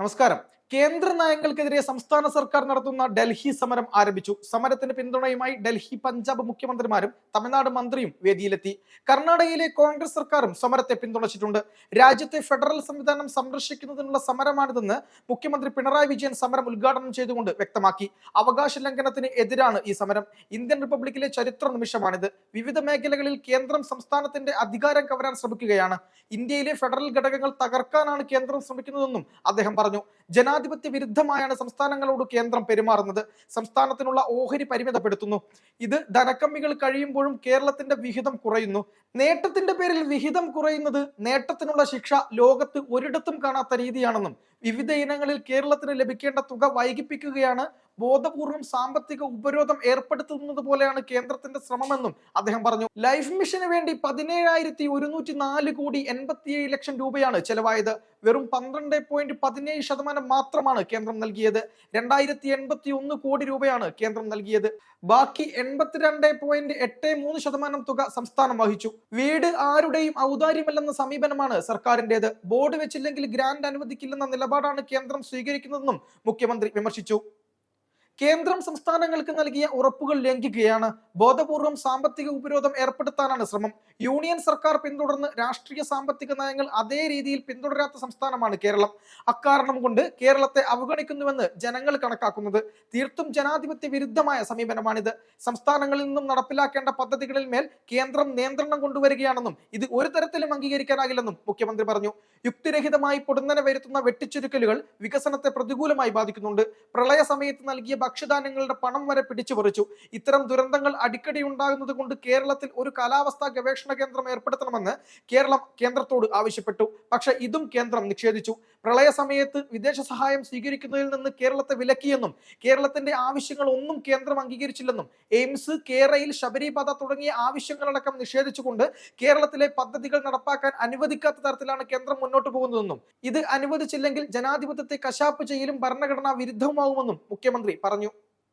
നമസ്കാരം. കേന്ദ്ര നയങ്ങൾക്കെതിരെ സംസ്ഥാന സർക്കാർ നടത്തുന്ന ഡൽഹി സമരം ആരംഭിച്ചു. സമരത്തിന് പിന്തുണയുമായി ഡൽഹി പഞ്ചാബ് മുഖ്യമന്ത്രിമാരും തമിഴ്നാട് മന്ത്രിയും വേദിയിലെത്തി. കർണാടകയിലെ കോൺഗ്രസ് സർക്കാരും സമരത്തെ പിന്തുണച്ചിട്ടുണ്ട്. രാജ്യത്തെ ഫെഡറൽ സംവിധാനം സംരക്ഷിക്കുന്നതിനുള്ള സമരമാണിതെന്ന് മുഖ്യമന്ത്രി പിണറായി വിജയൻ സമരം ഉദ്ഘാടനം ചെയ്തുകൊണ്ട് വ്യക്തമാക്കി. അവകാശ ലംഘനത്തിന് എതിരാണ് ഈ സമരം. ഇന്ത്യൻ റിപ്പബ്ലിക്കിലെ ചരിത്ര നിമിഷമാണിത്. വിവിധ മേഖലകളിൽ കേന്ദ്രം സംസ്ഥാനത്തിന്റെ അധികാരം കവരാൻ ശ്രമിക്കുകയാണ്. ഇന്ത്യയിലെ ഫെഡറൽ ഘടകങ്ങൾ തകർക്കാനാണ് കേന്ദ്രം ശ്രമിക്കുന്നതെന്നും അദ്ദേഹം പറഞ്ഞു. ജനാധിപത്യ വിരുദ്ധമായാണ് സംസ്ഥാനങ്ങളോട് കേന്ദ്രം പെരുമാറുന്നത്. സംസ്ഥാനത്തിനുള്ള ഓഹരി പരിമിതപ്പെടുത്തുന്നു. ഇത് ധനക്കമ്മികൾ കഴിയുമ്പോഴും കേരളത്തിന്റെ വിഹിതം കുറയുന്നു. നേട്ടത്തിന്റെ പേരിൽ വിഹിതം കുറയുന്നത് നേട്ടത്തിനുള്ള ശിക്ഷ ലോകത്ത് ഒരിടത്തും കാണാത്ത രീതിയാണെന്നും വിവിധ ഇനങ്ങളിൽ കേരളത്തിന് ലഭിക്കേണ്ട തുക വൈകിപ്പിക്കുകയാണ്. ബോധപൂർവം സാമ്പത്തിക ഉപരോധം ഏർപ്പെടുത്തുന്നത് പോലെയാണ് കേന്ദ്രത്തിന്റെ ശ്രമമെന്നും അദ്ദേഹം പറഞ്ഞു. ലൈഫ് മിഷന് വേണ്ടി പതിനേഴായിരത്തി ഒരുന്നൂറ്റി നാല് കോടി എൺപത്തിയേഴ് ലക്ഷം രൂപയാണ് ചെലവായത്. വെറും പന്ത്രണ്ട് പോയിന്റ് പതിനേഴ് ശതമാനം മാത്രമാണ് കേന്ദ്രം നൽകിയത്. രണ്ടായിരത്തി എൺപത്തി ഒന്ന് കോടി രൂപയാണ് കേന്ദ്രം നൽകിയത്. ബാക്കി എൺപത്തിരണ്ട് പോയിന്റ് എട്ട് മൂന്ന് ശതമാനം തുക സംസ്ഥാനം വഹിച്ചു. വീട് ആരുടെയും ഔദാര്യമല്ലെന്ന സമീപനമാണ് സർക്കാരിന്റെത് ബോർഡ് വെച്ചില്ലെങ്കിൽ ഗ്രാന്റ് അനുവദിക്കില്ലെന്ന നിലപാടാണ് കേന്ദ്രം സ്വീകരിക്കുന്നതെന്നും മുഖ്യമന്ത്രി വിമർശിച്ചു. കേന്ദ്രം സംസ്ഥാനങ്ങൾക്ക് നൽകിയ ഉറപ്പുകൾ ലംഘിക്കുകയാണ്. ബോധപൂർവം സാമ്പത്തിക ഉപരോധം ഏർപ്പെടുത്താനാണ് ശ്രമം. യൂണിയൻ സർക്കാർ പിന്തുടർന്ന് രാഷ്ട്രീയ സാമ്പത്തിക നയങ്ങൾ അതേ രീതിയിൽ പിന്തുടരാത്ത സംസ്ഥാനമാണ് കേരളം. അക്കാരണം കൊണ്ട് കേരളത്തെ അവഗണിക്കുന്നുവെന്ന് ജനങ്ങൾ കണക്കാക്കുന്നത്. തീർത്തും ജനാധിപത്യ വിരുദ്ധമായ സമീപനമാണിത്. സംസ്ഥാനങ്ങളിൽ നിന്നും നടപ്പിലാക്കേണ്ട പദ്ധതികളിൽ മേൽ കേന്ദ്രം നിയന്ത്രണം കൊണ്ടുവരികയാണെന്നും ഇത് ഒരു തരത്തിലും അംഗീകരിക്കാനാകില്ലെന്നും മുഖ്യമന്ത്രി പറഞ്ഞു. യുക്തിരഹിതമായി പൊടുന്നനെ വരുത്തുന്ന വെട്ടിച്ചുരുക്കലുകൾ വികസനത്തെ പ്രതികൂലമായി ബാധിക്കുന്നുണ്ട്. പ്രളയ സമയത്ത് നൽകിയ ഭക്ഷ്യധാന്യങ്ങളുടെ പണം വരെ പിടിച്ചു പറിച്ചു. ഇത്തരം ദുരന്തങ്ങൾ അടിക്കടി ഉണ്ടാകുന്നത് കൊണ്ട് കേരളത്തിൽ ഒരു കാലാവസ്ഥാ ഗവേഷണ കേന്ദ്രം ഏർപ്പെടുത്തണമെന്ന് കേരളം കേന്ദ്രത്തോട് ആവശ്യപ്പെട്ടു. പക്ഷേ ഇതും കേന്ദ്രം നിഷേധിച്ചു. പ്രളയ സമയത്ത് വിദേശ സഹായം സ്വീകരിക്കുന്നതിൽ നിന്ന് കേരളത്തെ വിലക്കിയെന്നും കേരളത്തിന്റെ ആവശ്യങ്ങൾ ഒന്നും കേന്ദ്രം അംഗീകരിച്ചില്ലെന്നും എയിംസ് കേരയിൽ ശബരിപാത തുടങ്ങിയ ആവശ്യങ്ങളടക്കം നിഷേധിച്ചുകൊണ്ട് കേരളത്തിലെ പദ്ധതികൾ നടപ്പാക്കാൻ അനുവദിക്കാത്ത തരത്തിലാണ് കേന്ദ്രം മുന്നോട്ട് പോകുന്നതെന്നും ഇത് അനുവദിച്ചില്ലെങ്കിൽ ജനാധിപത്യത്തെ കശാപ്പ് ചെയ്യലും ഭരണഘടനാ വിരുദ്ധവുമാകുമെന്നും മുഖ്യമന്ത്രി പറഞ്ഞു